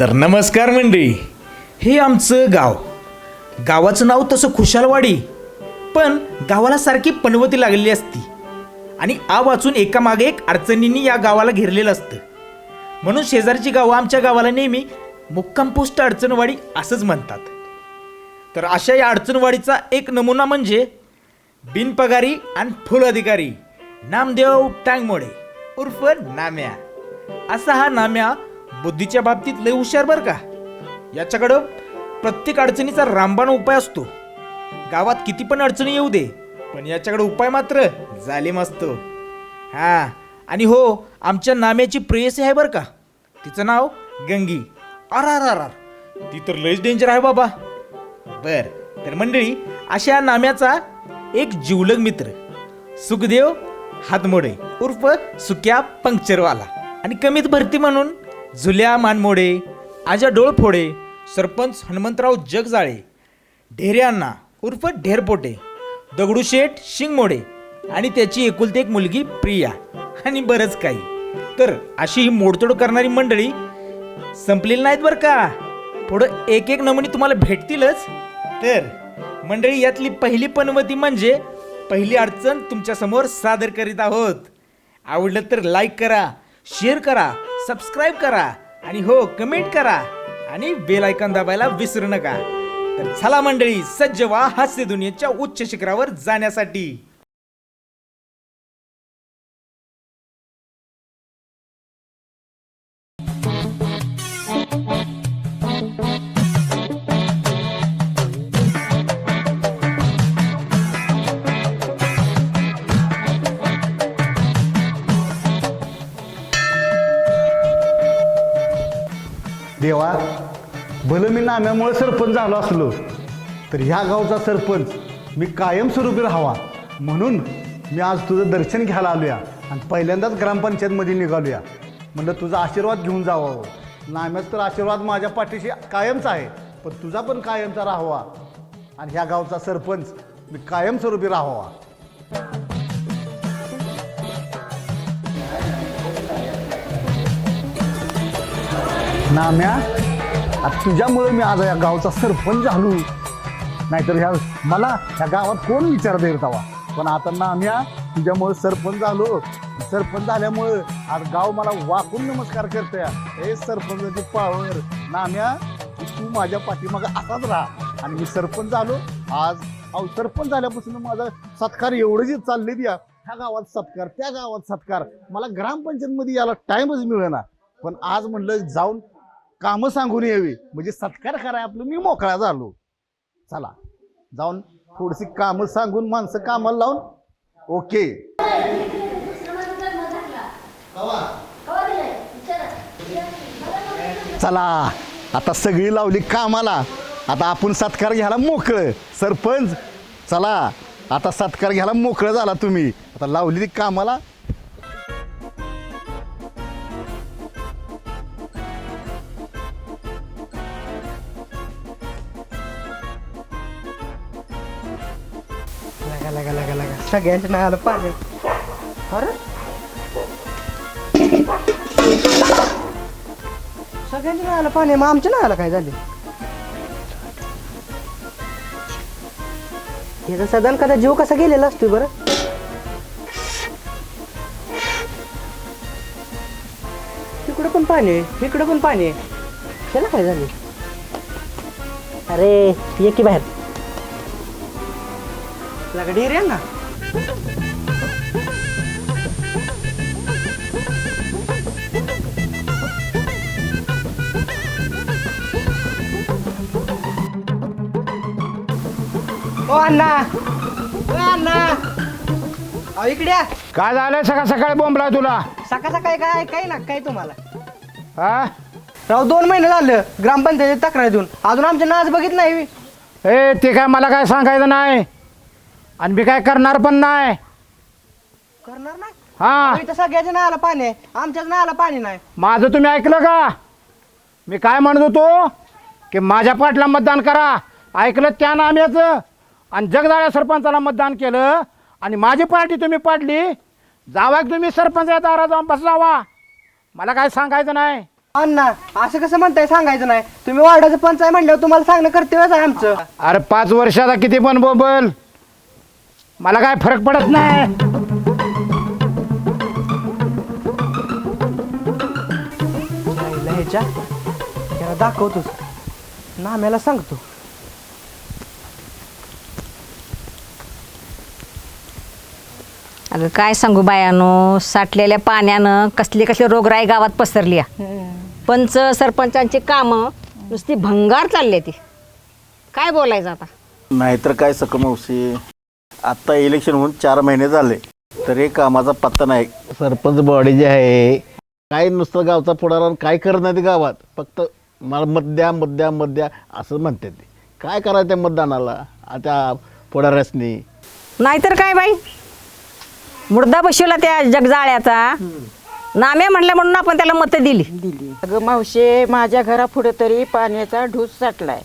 तर नमस्कार मंडळी. हे आमचं गाव. गावाचं नाव तसं खुशालवाडी. पण गावाला सारखी पनवती लागलेली असती. आणि आ वाचून एकामागे एक अडचणींनी या गावाला घेरलेलं असतं. म्हणून शेजारची गावं आमच्या गावाला नेहमी मुक्काम पोस्ट अडचणवाडी असंच म्हणतात. तर अशा या अडचणवाडीचा एक नमुना म्हणजे बिनपगारी आणि फुल अधिकारी नामदेव टांगमोडे उर्फ नाम्या. असा हा नाम्या बुद्धीच्या बाबतीत लय हुशार बरं का? याच्याकडं प्रत्येक अडचणीचा रामबाण उपाय असतो. गावात किती पण अडचणी येऊ दे पण याच्याकडे उपाय मात्र जालीम असतो हा आणि हो आमच्या नाम्याची प्रेयसी आहे बरं का? तिचं नाव गंगी. अर अर आर आर ती तर लयच डेंजर आहे बाबा. बर तर मंडळी अशा नाम्याचा एक जिवलग मित्र सुखदेव हातमोडे उर्फ सुक्या पंक्चरवाला. आणि कमीत भरती म्हणून झुल्या मानमोडे आजा डोळफोडे सरपंच हनुमंतराव जगजाळे ढेऱ्यांना उर्फ ढेरपोटे दगडूशेठ शिंगमोडे आणि त्याची एकुलती एक मुलगी प्रिया आणि बरंच काही. तर अशी ही मोडतोड करणारी मंडळी संपलेली नाहीत बरं का? पुढं एक एक नमुने तुम्हाला भेटतीलच. तर मंडळी यातली पहिली पनवती म्हणजे पहिली अडचण तुमच्यासमोर सादर करीत आहोत. आवडलं तर लाईक करा शेअर करा सबस्क्राईब करा आणि हो कमेंट करा आणि बेल दाबायला विसरू नका. तर चला मंडळी सज्ज व्हा हास्य दुनियेच्या उच्च शिखरावर जाण्यासाठी. देवा भलं मी नाम्यामुळे सरपंच झालो असलो तर ह्या गावचा सरपंच मी कायमस्वरूपी राहावा. म्हणून मी आज तुझं दर्शन घ्यायला आलोया आणि पहिल्यांदाच ग्रामपंचायतमध्ये निघालूया. म्हणलं तुझा आशीर्वाद घेऊन जावा हो. नाम्यात तर आशीर्वाद माझ्या पाठीशी कायमचा आहे पण तुझा पण कायमचा राहावा. आणि ह्या गावचा सरपंच मी कायमस्वरूपी राहावा. नाम्या. आता तुझ्यामुळे मी आज या गावचा सरपंच झालो. नाहीतर ह्या मला ह्या गावात कोण विचार देत हवा पण आता नाम्या तुझ्यामुळे सरपंच झालो. सरपंच झाल्यामुळे आज गाव मला वाकून नमस्कार करतोय. हे सरपंचाची पावर. नाम्या तू माझ्या पाठीमागं असाच राहा. आणि मी सरपंच झालो. आज अहो सरपंच झाल्यापासून माझा सत्कार एवढं जे चालले द्या ह्या गावात सत्कार त्या गावात सत्कार. मला ग्रामपंचायतमध्ये याला टाईमच मिळेना. पण आज म्हणलं जाऊन कामं सांगून यावी. म्हणजे सत्कार कराय आपलं. मी मोकळा झालो. चला. जाऊन थोडीशी कामं सांगून माणसं कामाला लावून. ओके. चला. आता सगळी लावली कामाला. आता आपण सत्कार घ्यायला मोकळं. सरपंच चला. आता सत्कार घ्यायला मोकळं झाला तुम्ही. आता लावली कामाला सगळ्यांच्या नाही आलं पाणी. अरे. सगळ्यांच्या नाही आलं पाणी मग आमच्या नाही आलं काय झाले? याचा सदन कदा जीव कसा गेलेला असतो बरं? तिकडं पण पाणी आहे इकडं पण पाणी आहे. त्याला काय झाले? अरे ये की बाहेर. लगा डेरी आहे ना अण्णा. अण्णा. अहो. काय झालं सकाळ सकाळी बोंबला तुला. सकाळ सकाळी काय काय ना काय तुम्हाला? हा? राव दोन महिने झालं ग्रामपंचायतीत तक्रार देऊन. अजून आमच्या नाच बघित नाही. ए ते काय मला काय सांगायचं नाही. आणि मी काय करणार पण नाही. करणार ना हा. इथं सगळ्याच्या नाला पाणी आहे. आमच्याच नाला पाणी नाही. माझं तुम्ही ऐकलं का? मी काय म्हणत होतो? की माझ्या पाटला मतदान करा. ऐकलं त्या नाम्याचं. आणि जगदाळ्या सरपंचाला मतदान केलं आणि माझी पार्टी तुम्ही पाडली जावा की तुम्ही सरपंच दारा जाऊन बस जावा मला काय सांगायचं नाही. अण्णा असं कसं म्हणताय सांगायचं नाही. तुम्ही वार्डाचं पंच आहे म्हणल्यावर तुम्हाला सांगणं कर्तव्यच आहे आमचं. अरे पाच वर्षाचा किती पण बोबल. मला काय फरक पडत नाही. ह्याच्या. त्याला दाखवतोच. नाम्याला सांगतो. अगं काय सांगू बायानो? साठलेल्या पाण्यानं कसली कसली रोगराई गावात पसरली. पंच सरपंचांची कामं नुसती भंगार चालली ती. काय बोलायचं आता? नाहीतर काय सकम मावशी? आत्ता इलेक्शन होऊन चार महिने झाले तरी कामाचा पत्ता नाही. सरपंच बॉडी जी आहे काय नुसतं गावचा पुढारा काय करत नाही ते गावात? फक्त मला मत द्या मत द्या मत द्या असं म्हणते ते. काय करायचं त्या मतदानाला? आ त्या पुढाऱ्यासनी? नाहीतर काय बाई? मुर्दा बसवला त्या जगजाळ्याचा. नाम्या म्हणलं म्हणून आपण त्याला मतं दिली. अगं मावशे माझ्या घरापुढे तरी पाण्याचा ढूस साठलाय.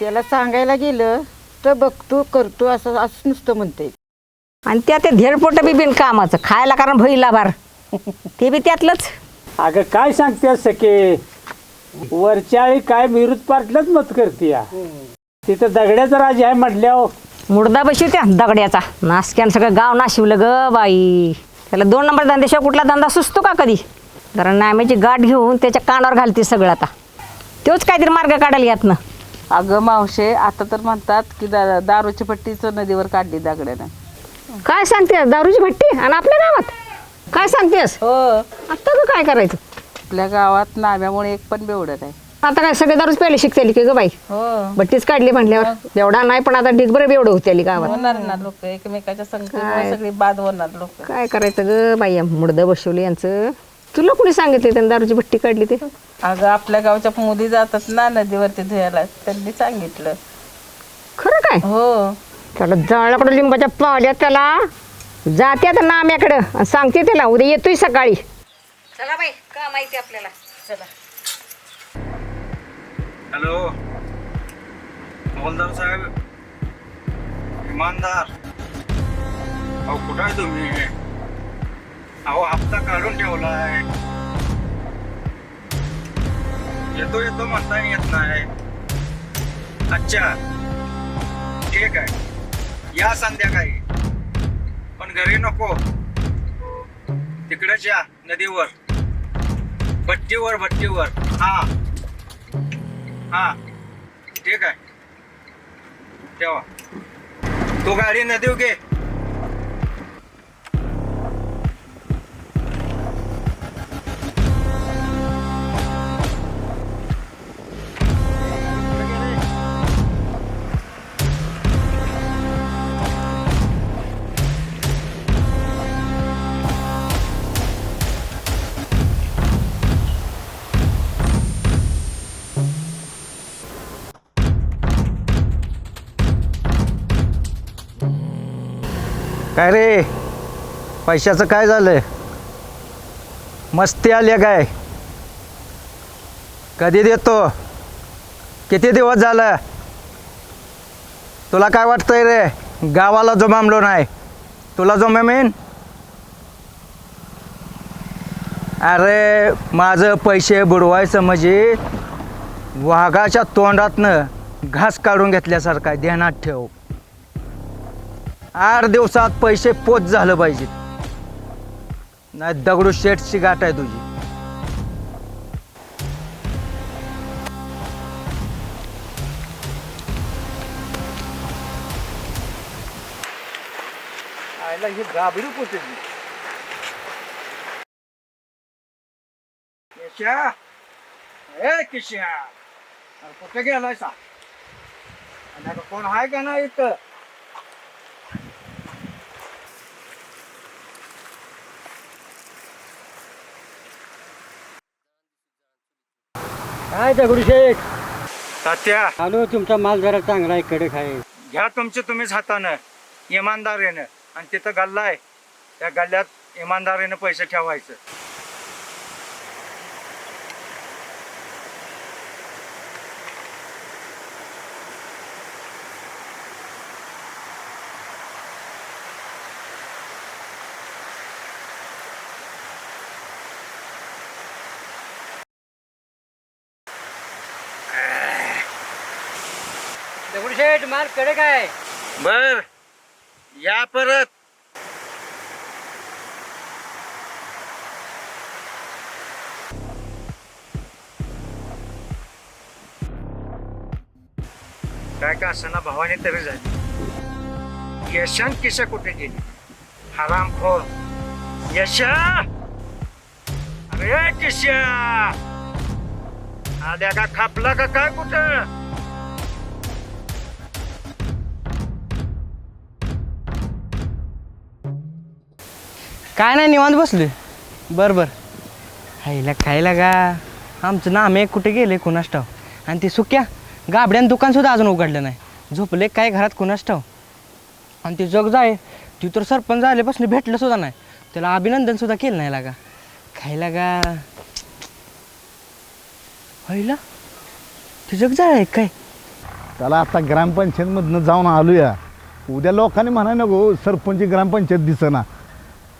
त्याला सांगायला गेलं तर बघतो करतो असं असं नुसतं म्हणते आणि त्या ते धेरपोट बी बिन कामाचं. खायला कारण भईला भार. ते बी त्यातलंच. अगं काय सांगते सखे वरच्याळी काय विरुद्ध पार्टलाच मत करते. तिथं दगड्याचा राज आहे म्हटल्यावर मुर्दा बसू त्या दगड्याचा. नासक्यानं सगळं गाव नाशिवलं ग बाई. त्याला दोन नंबर धंद्याशिवाय कुठला धंदा सुचतो का कधी? जरा नाम्याची गाठ घेऊन त्याच्या कानावर घालते सगळं आता. तोच काहीतरी मार्ग काढायला यात ना अगं मावशे आता तर म्हणतात की दा दारूची पट्टीचं नदीवर काढली दगड्यानं. काय सांगतेस? दारूची भट्टी आणि आपल्या गावात? काय सांगतेस? हो. आता काय करायचं? आपल्या गावात नाम्यामुळे एक पण बेवडत आहे आता काय सगळे दारूच प्यायला शिकतेली की ग बाई? हो. भट्टीच काढली म्हटल्यावर एवढा नाही पण आता ढिगभर एवढं होत्याली गावात. होणार ना लोक एकमेकाच्या सगळी बाद होणार लोक. काय करायचं ग बाई मुडदं बसवलं यांचं. तुला कुणी सांगितलं त्यांनी दारूची भट्टी काढली ते? अगं आपल्या गावच्या मुली जातात ना नदीवरती धुयाला त्यांनी सांगितलं. खरं काय? हो. त्याला जळाकडं लिंबाच्या पावल्यात त्याला. जाते आता नाम्याकडं. आणि सांगते त्याला उद्या येतोय सकाळी. चला बाई का माहिती आपल्याला? चला. हॅलो मोलदार साहेब. इमानदार. अहो कुठं आहे तुम्ही? अहो हप्ता काढून ठेवलाय. येतो येतो म्हणता येत नाही. अच्छा. ठीक आहे. या संध्याकाळी. पण घरी नको. तिकडेच या नदीवर. भट्टीवर भट्टीवर. हा. हा. ठीक आहे. ठेवा. तू गाडी न देऊ घे. काय रे? पैशाचं काय झालं मस्ती आल्या काय? कधी देतो? किती दिवस झालं? तुला काय वाटतंय रे? गावाला जोमामलो नाही. तुला जो अरे माझं पैसे बुडवायचं म्हणजे वाघाच्या तोंडातनं घास काढून घेतल्यासारखं ध्यानात ठेव. आठ दिवसात पैसे पोच झालं पाहिजे. नाही दगडू शेटची गाठ आहे तुझी. आयला ही गाबडी कुठे किशा? ए किशा. अरे कुठे गेलाय सा आणि आता कोण आहे का नाही इथं? काय दगडूशेठ तात्या आलो तुमचा माल जरा चांगला आहे कडक आहे घ्या तुमचे तुम्हीच हातानं इमानदारीनं. आणि तिथं गल्ला आहे. त्या गल्ल्यात इमानदारीनं पैसे ठेवायचं. दगडूशेठ मारकडे काय? बर या परत. काय का असं ना भावाने तरी झाली. यशान किशा कुठे गेली? हरामखोर यशा! अरे किशा आल्या का खापला का काय कुठं? काय नाही निवांत बसलोय. बरं बरं. खायला खायला का आमचं नाम एक कुठे गेले कुणास ठाव? आणि ते सुक्या गाबड्यान दुकानसुद्धा अजून उघडलं नाही. झोपले काय घरात कुणास ठाव? आणि ते जग जाय ती तर सरपंच झाल्यापासून भेटलं सुद्धा नाही. त्याला अभिनंदन सुद्धा केलं नाही लागा. खायला का हायला ते जग जाय काय? त्याला आता ग्रामपंचायतमधनं जाऊन आलूया. उद्या लोकांनी म्हणाय नको सरपंच ग्रामपंचायत दिसना.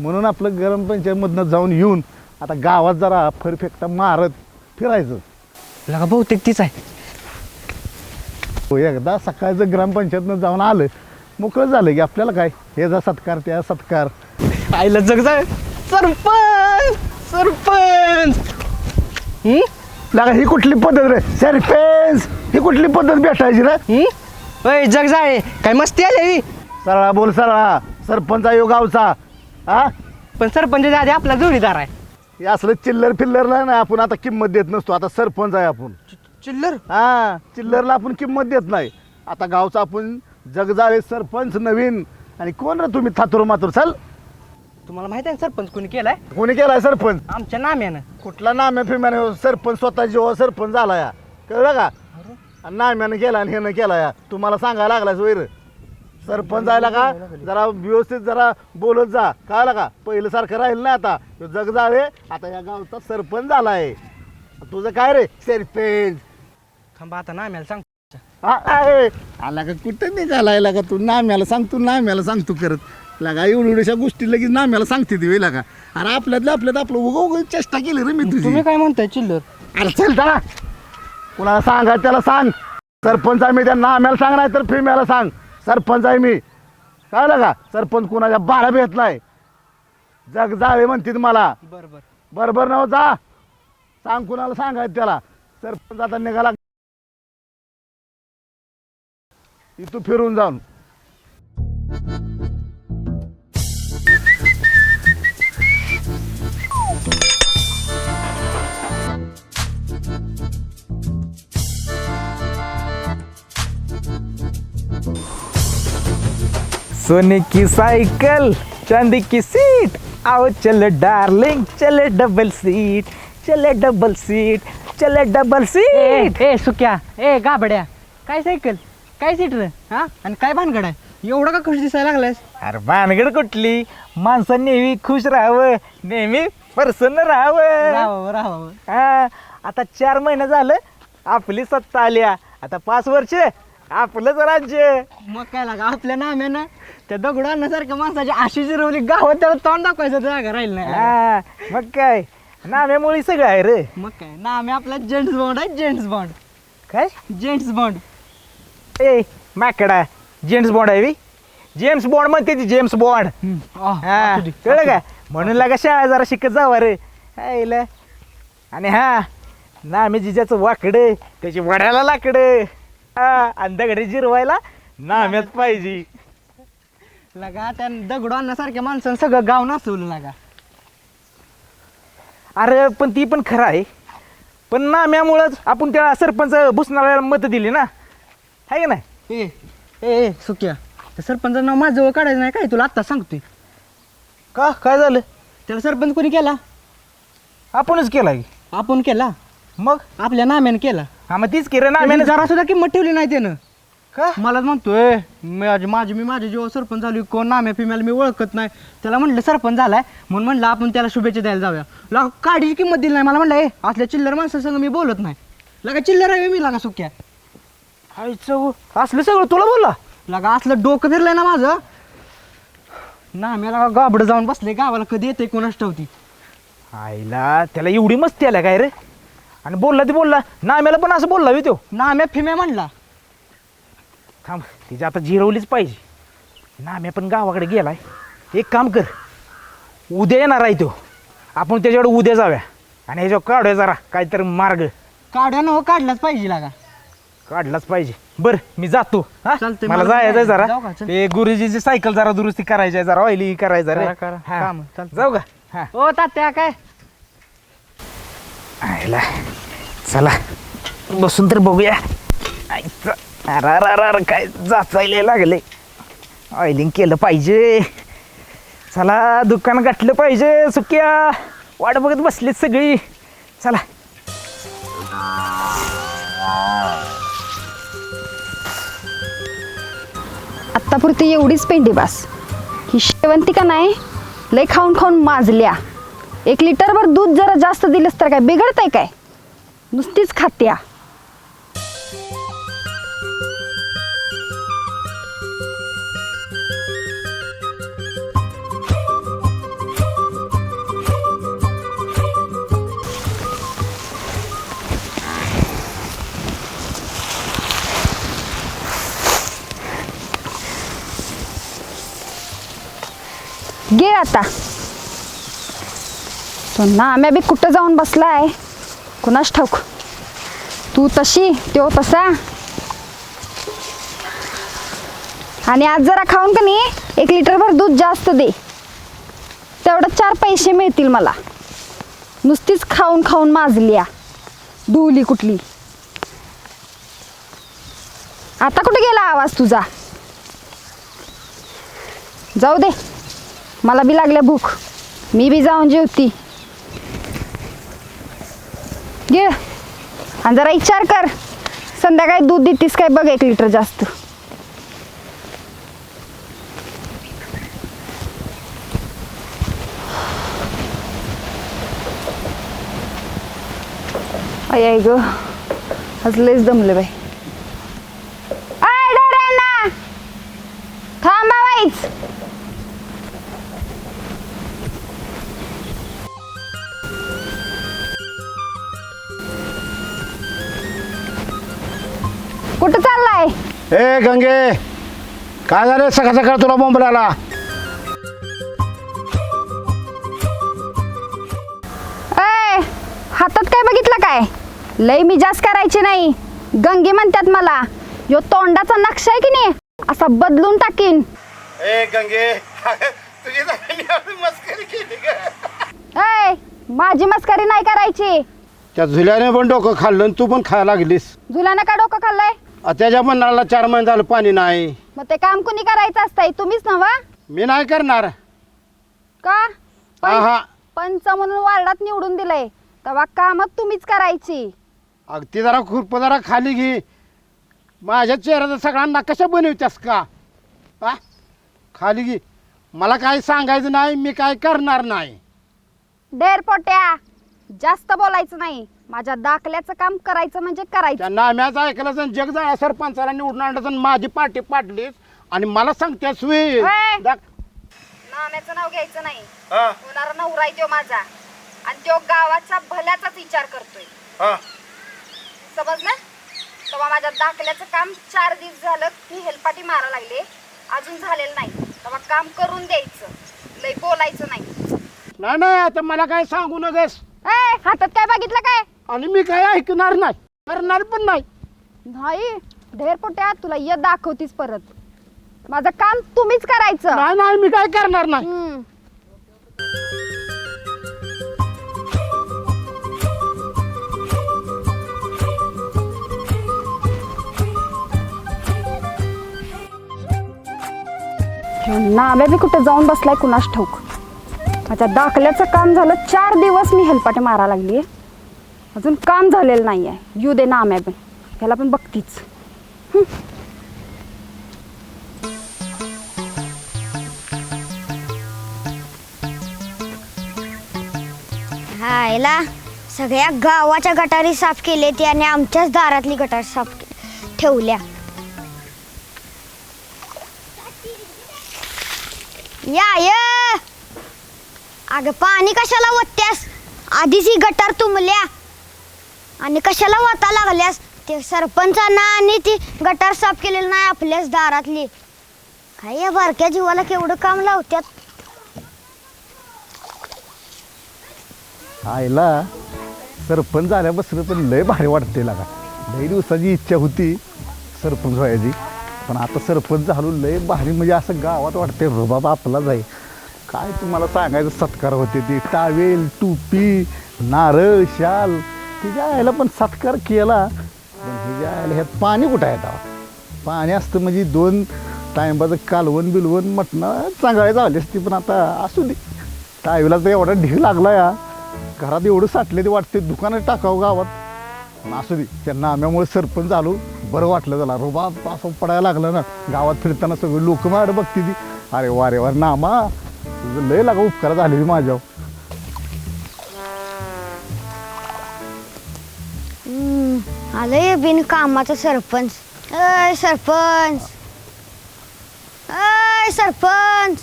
म्हणून आपलं ग्रामपंचायतमधनं जाऊन येऊन आता गावात जरा फरफेकटा मारत फिरायचं. लगा बहुतेक तीच आहे. हो, एकदा सकाळचं ग्रामपंचायतनं जाऊन आलं मोकळं झालं की आपल्याला काय? हे जा सत्कार त्या सत्कार. आईला जग जाय सरपंच सरपंच? लागा ही कुठली पद्धत रे? सरपंच ही कुठली पद्धत भेटायची रे? ओय जग जाय काय मस्ती आली सरळा बोल सरळा. सरपंच आहे हो गावचा. हा? पण सरपंच आधी आपला जोडीदार आहे. हे असलं चिल्लर फिल्लरला ना आपण आता किंमत देत नसतो आता सरपंच आहे आपण. चिल्लर? हा चिल्लरला आपण किंमत देत नाही. आता गावचा आपण जगजाळे सरपंच नवीन. आणि कोण रे तुम्ही थातूर मातूर? चल. तुम्हाला माहिती आहे ना सरपंच कोणी केलाय? कोणी केलाय सरपंच? आमच्या नाम्यानं. कुठला नाम्या फिम्याने? सरपंच स्वतः जेव्हा सरपंच झाला या कळलं का? आणि नाम्यानं केला आणि ह्यानं केला या तुम्हाला सांगायला लागलाय वैर सरपंच जायला का? जरा व्यवस्थित जरा बोलत जा. कळलं का? पहिलं सारखं राहील ना आता. ह्यो जगजाळे आता या गावचा सरपंच झालाय. तुझं काय रे? सरपंच. थांबा आता नाम्याला सांग. हा, आहे. आला का? कुठं निघालाय? लागा तू नाम्याला सांग तू नाम्याला सांग तू करत लागा एवढ्या एवढ्याशा गोष्टी लगेच नाम्याला सांगते ती लागा. अरे आपल्यातल्या आपल्यात आपलं उगा उगा चेष्टा केली रे मी तुझी. तुम्ही काय म्हणताय चिल्लर? अरे चल चला कुणाला सांगा त्याला सांग. सरपंच मी त्या नाम्याला सांग नाही तर फिम्याला सांग. सरपंच आहे मी. कळलं का? सरपंच कुणाच्या बाळा भेटलाय जग जावे म्हणतील मला. बर बर. बरोबर नव जा. सांग कुणाला सांगायचं त्याला. सरपंच आता निघाला. इथं फिरून जाऊन. सोने की साइकिल चांदी की सीट। आओ चले डार्लिंग चले डबल सीट चले डबल सीट चले डबल ए सीट। ए सुक्या ए गाबड्या काय सायकल? काय सीट रे? हा? आणि काय भानगड आहे? एवढं का खुश दिसायला लागलायस? अरे भानगड कुठली? माणसं नेहमी खुश राहावं नेहमी प्रसन्न राहावं. राहावं राहावं. हा आता चार महिने झालं आपली सत्ता आल्या आता पाच वर्ष आपलंच राज्य. मग काय लागा आपल्या नाम्यानं? त्या दगडांसारख्या माणसाची आशी जिरवली गावात त्याला तोंड दाखवायचं जागा राहील नाही. हा मग काय? नाम्यामुळे सगळं आहे रे. मग काय? नामे आपला जेंट्स बॉन्ड आहे जेंट्स बॉन्ड. काय? Gents bond. ए माकडा जेम्स बॉन्ड आहे बी? जेम्स बॉन्ड म्हणते ती जेम्स बॉन्ड. हा कळलं का? म्हणून लागा शाळा जरा शिकत जावा रे. हायला. आणि हा नामे जिजाचं वाकडं त्याची वड्याला लाकडं हा आणि दगडे जिरवायला नाम्यात पाहिजे. लगा त्या दगडू आणण्यासारख्या माणसानं सगळं गाव नाचवलं लागा अरे पण ती पण खरं आहे. पण नाम्यामुळंच आपण त्या सरपंच भुसणाऱ्याला मतं दिली ना. आहे का नाही? ए ए सुक्या त्या सरपंचाचं नाव माझं जवळ काढायचं नाही काय तुला आत्ता सांगतोय? का? काय झालं? त्याला सरपंच कोणी केला? आपणच केला की. आपण केला? मग? आपल्या नाम्यानं केला. हा मग तीच की रे त्याने नाम्यानं जरा सुद्धा किंमत ठेवली नाही त्यानं. का? मलाच म्हणतोय माझी माझी मी माझ्या जीवा सरपंच झाली कोण नाम्या फिम्याला मी ओळखत नाही. त्याला म्हटलं सरपंच झालाय. म्हणून म्हणलं आपण त्याला शुभेच्छा द्यायला जाऊया. लगा काडीची किंमत दिली नाही मला म्हणलं ए असल्या चिल्लर माणसासंग मी बोलत नाही. लगा चिल्लर आहे मी लागा सुक्या. आईचं असलं सगळं तुला बोलला? लगा असलं डोकं फिरलंय ना माझं. नाम्याला गाबडं जाऊन बसले गावाला कधी येते कोणाच ठेवती आईला त्याला एवढी मस्ती आल्या काय रे? आणि बोलला ती बोलला नाम्याला पण असं बोलला बी तो नाम्या फिम्या म्हणला. थांब तिची आता जिरवलीच पाहिजे. नाम्या पण गावाकडे गेलाय. एक काम कर उद्या येणार आहे तो. आपण त्याच्याकडे उद्या जाऊया. आणि ह्याच्यावर काढूया जरा काहीतरी मार्ग. काढ्या न हो काढलाच पाहिजे लागा. काढलाच पाहिजे. बर मी जातो. हा? चालतंय, मला मला जायचं आहे जरा. जाऊ का? चल. ते गुरुजीची सायकल जरा दुरुस्ती करायची आहे जरा ऑइली करायचं रे. करा, करा. हा. काम, चालतंय. जाऊ का? हा. ओ तात्या काय? आयला. चला. बसून तर बघूया. आईचं. अरे अरे अरे अरे काय जाचायला लागले. ऑइलिंग केलं पाहिजे. चला दुकान गाठलं पाहिजे सुक्या. वाट बघत बसलीत सगळी. चला. आत्तापुरती एवढीच पेंडी बास. ही शेवंती का नाही? लय खाऊन खाऊन माजल्या. एक लिटरभर दूध जरा जास्त दिलंस तर काय बिघडतंय काय? नुसतीच खात्या. गे आता. तो ना आम्ही बी कुठं जाऊन बसलाय? कुणाच ठाऊक? तू तशी तो तसा. आणि आज जरा खाऊन का नाही एक लिटरभर दूध जास्त दे. तेवढं चार पैसे मिळतील मला. नुसतीच खाऊन खाऊन माजली या धुवली कुठली. आता कुठे गेला आवाज तुझा? जाऊ दे. मला बी लागल्या भूक. मी बी जाऊन जेवती. घे. आणि जरा विचार कर. संध्याकाळी दूध देतीस काय? बघ एक लिटर जास्त. आई आई ग. आज लयच दमले बाई. आय ए गंगे काय झालं? सकाळ सकाळ तुला बोंबलाला ए हातात काय बघितलं काय? लय मिजाज करायची नाही. गंगे म्हणतात मला यो तोंडाचा नक्षा आहे की नाही? असा बदलून टाकीन. ए गंगे तुझी मस्करी केली ए माझी मस्करी नाही करायची. त्या झुल्याने पण डोकं खाल्लं आणि तू पण खायला लागलीस. झुलानं का डोकं खाल्लंय? आ, त्याच्या पण नळाला चार महिने झालं पाणी नाही. मग ते काम कुणी करायचं असतंय? तुम्हीच नवा मी नाही करणार. का? हा हा पंच म्हणून वार्डात निवडून दिलंय. तेव्हा कामच तुम्हीच करायची. अगदी जरा खुरप जरा खाली घे. माझ्या चेहऱ्याचा सगळ्यांना कशा बनवत्यास का? हा खाली घे. मला काय सांगायचं नाही मी काय करणार नाही. डेरपोट्या जास्त बोलायचं नाही. माझ्या दाखल्याचं काम करायचं म्हणजे करायचं. त्या नाम्याचं ऐकलं आणि जग जाळा सरपंचाला निवडून आणलं आणि माझी पाठी पाडलीस आणि मला सांगतेस वे. ए! नाम्याचं नाव घ्यायचं नाही. हा, होणारा नवरा आहे तो माझा. आणि तो गावाचा भल्याचाच विचार करतोय. हा. समजलं? तेव्हा माझ्या दाखल्याचं काम चार दिवस झालं मी हेलपाटी मारा लागले. अजून झालेलं नाही. तेव्हा काम करून द्यायचं. लय बोलायचं नाही. नाही नाही आता मला काय सांगू नगस. ए हातात काय बघितलं काय? आणि मी काय ऐकणार नाही? करणार पण नाही. नाही ढेर पोट्या तुला ये दाखवतीस परत. माझं काम तुम्हीच करायचं. नाही नाही मी काय करणार नाही? हम्म. बी कुठे जाऊन बसलाय कुणास ठाऊक? माझ्या दाखल्याचं काम झालं चार दिवस मी हेलपाटे मारा लागली अजून काम झालेलं नाही आहे येऊ दे नाम्या पण ह्याला पण बघतीच. हायला सगळ्या गावाच्या गटारी साफ केले ते आणि आमच्याच दारातली गटार साफ के- ठेवल्या. या य! अगं पाणी कशाला ओतत्यास? आधीच ही गटार तुंबल्या. आणि कशाला वाता लागल्यास? ते सरपंचांना आणि ती गटार साफ केलेली नाही आपल्याच दारातली. काय या बारक्या जीवाला केवढं काम लावत्यात? आईला सरपंच झाल्यापासून पण लय भारी वाटते लागा. लय दिवसाची इच्छा होती सरपंच व्हायची. पण आता सरपंच झालो लय भारी म्हणजे असं गावात वाटते बाबा आपलाच आहे काय तुम्हाला सांगायचं सत्कार होते ते? टावेल टोपी नारळ शाल तिच्या आईला पण सत्कार केला. पण हिच्या आईला ह्यात पाणी कुठं आहे आता? पाणी असतं म्हणजे दोन टायमाचं कालवण बिलवण मटणं चांगले झाली असती पण आता असू दे. टावेला तर एवढा ढीग लागला या घरात एवढं साठले ते वाटते दुकानं टाकावं गावात. पण असू दे त्यांना आम्यामुळे सरपंच झालो बरं वाटलं त्याला. रोबा असं पडायला लागलं ना गावात फिरताना सगळी लोक माझ्याकडे बघते ती. अरे वारे वार नामा तुझं लय लागा उपकार झालेली माझ्यावर. आलंय बिन कामाचं सरपंच. अय सरपंच. अय सरपंच.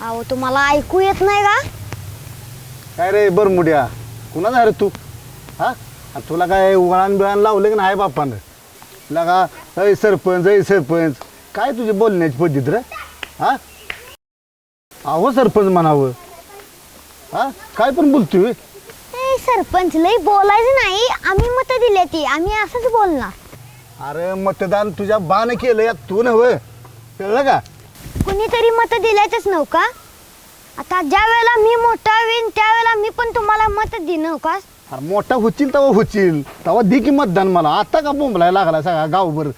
अहो तुम्हाला ऐकू येत नाही का? काय रे बरं मुड्या कुणा आहे रे तू? हा? आणि तुला काय वळण बिळान लावलं की नाही बापानं? तुला का अय सरपंच अय सरपंच? काय तुझी बोलण्याची पद्धत रे? हा? अहो सरपंच म्हणावं. हा? काय पण बोलतोय? सरपंच लई बोलायचं नाही. आम्ही मत दिले ती. आम्ही असंच बोलणार. अरे मतदान तुझ्या बाण केलं तू नव्हे. कळलं का? कुणीतरी मत दिल्याचंच नव्ह का? आता ज्या वेळेला मी मोठा होईन त्यावेळेला मी पण तुम्हाला मत देणं का? अरे मोठा होशील तेव्हा होशील. तेव्हा दे की मतदान मला. आता का बोंबलायला लागला सगळा गावभर?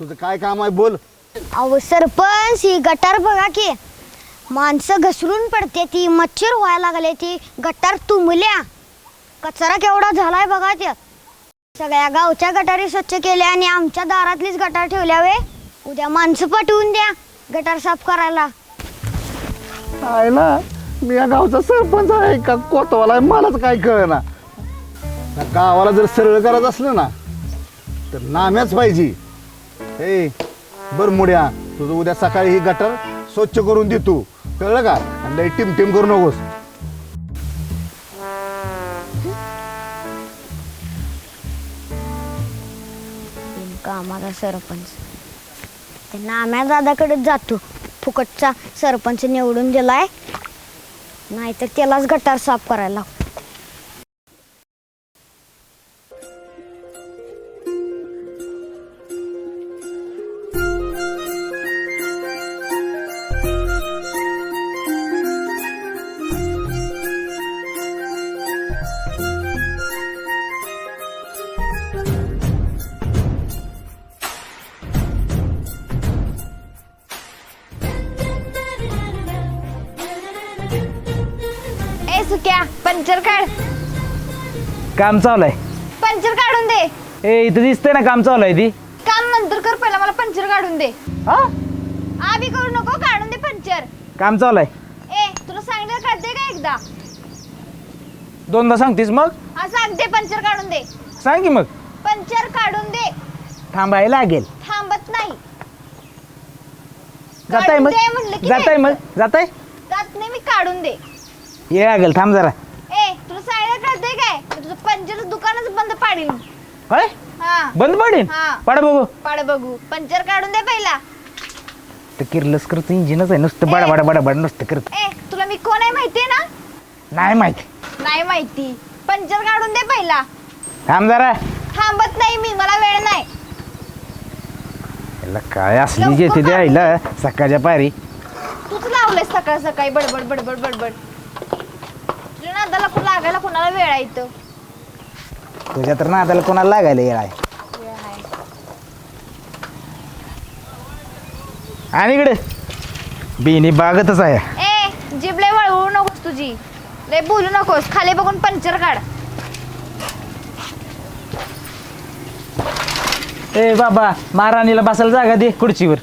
तुझं काय काम आहे बोल. अहो सरपंच ही गटार बघा की. माणसं घसरून पडते ती मच्छर व्हायला लागले ती. गटार तुंबल्या. कचरा केवढा झालाय बघा त्या सगळ्या गावच्या गटारी स्वच्छ केल्या आणि आमच्या दारातलीच गटार ठेवल्या वे. उद्या माणसं पाठवून द्या गटार साफ करायला. आयला मी या गावचा सरपंच आहे का? कोतवाला आहे मलाच काय कळना. गावाला जर सरळ करत असलं ना तर नाम्याच पाहिजे. हे बर मुड्या तुझं उद्या सकाळी ही गटर स्वच्छ करून देतो कळलं का? आणि लई टिम टिम करू नकोस. कामाला सरपंच. ते आम्या दादाकडेच जातो. फुकटचा सरपंच निवडून दिलाय. नाहीतर त्यालाच गटार साफ करायला लावतो. सुक्या पंचर काढ. काम चालू आहे. पंचर काढून दे. ए इथं दिसतंय ना काम चालू आहे ती. काम नंतर कर पहिला मला पंचर काढून दे. हा? करू नको काढून दे पंचर. काम चालू आहे. ए तुला सांगितलं काढते का एकदा? दोनदा सांगतेस मग? हा सांगते पंचर काढून दे. सांग की मग. पंचर काढून दे. थांबायला लागेल. थांबत नाही. जाताय मग? काढून दे म्हणलं की जाताय नाही. मग? जाताय? जात नाही मी काढून दे. ये लागेल थांब जरा. ए तुला सांगितलं कळते काय? तुझं पंचर दुकानच बंद पाडीन. काय हा. बंद पडेल हा. पड बघू. पाड बघू. पंचर काढून दे पहिला. तर किरलस करत इंजिनच आहे नुसतं बडा बडा बडा बडा नुसतं करत. ए तुला मी कोण आहे माहितीये ना? नाही माहिती. नाही माहिती. पंचर काढून दे पहिला. थांब जरा. थांबत नाही मी मला वेळ नाही. याला काय असली जे ते आईला सकाळच्या पारी तूच लावलंय सकाळ सकाळी बडबड बडबड बडबड. नादाला को- लागायला कोणाला वेळ आहे इथं? तुझ्या तर नादाला कोणाला लागायला आहे? वेळ आहे. आणि इकडे. बिनी बागतच आहे. ए जीभ लय वळवू नकोस तुझी. लय बोलू नकोस. खाली बघून पंचर काढ. ए बाबा महाराणीला बसायला जागा दे खुर्चीवर.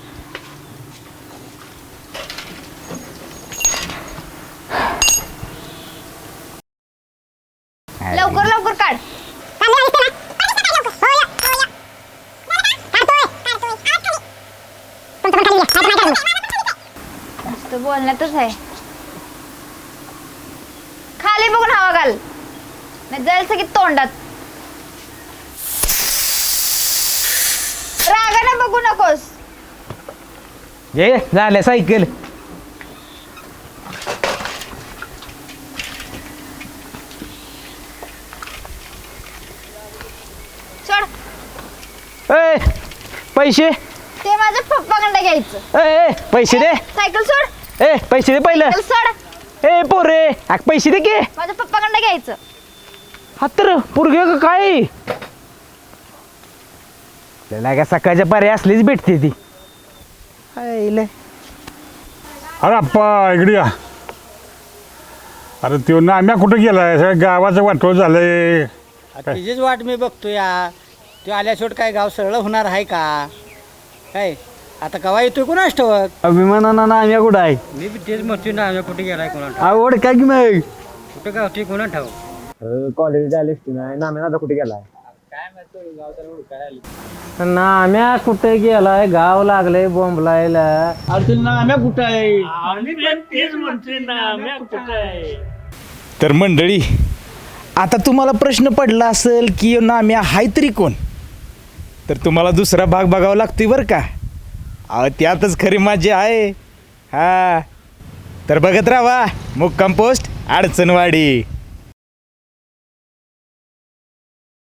बोलण्यातच आहे. खाली बघून हवा घाल. नाही जाईल सगळी तोंडात. रागानं बघू नकोस. ये झालं सायकल. सोड. ए पैसे. ते माझं पप्पाकडे घ्यायचं. ए पैसे दे. सायकल सोड. ए पैसे दे पहिलं. सोड. ए पोरे आक पैसे दे की. माझ्या पप्पाकडे घ्यायचं. हा तर पोरगे का काय? त्याला का सकाळच्या पारी असलीच भेटते ती. आईले. अरे अप्पा इकडे या. अरे त्यो नाम्या कुठं गेलाय? सगळ्या गावाचं वाटोळ झालंय. तिचीच वाट मी बघतो या. तो आल्याशेवट काय गाव सरळ होणार आहे का? काय? आता कवा येतोय कोणाच ठेवत अभिमानानं नाम्या कुठं आहे? मी बी तेच म्हणतोय ना आम्ही कुठे गेलाय कोणा आवड काय की मग कुठं गावतोय कोणा ठाव कॉलेज आले नाही? नाम्या आता कुठे गेलाय? नाम्या कुठे गेलाय? गाव लागलंय बोंबलायला. तर मंडळी आता तुम्हाला प्रश्न पडला असेल की नाम्या हाय तरी कोण? तर तुम्हाला दुसरा भाग बघावा लागतोय बरं का? अहो त्यातच खरी मजा आहे. हा. तर बघत राहा मुक्काम पोस्ट अडचणवाडी.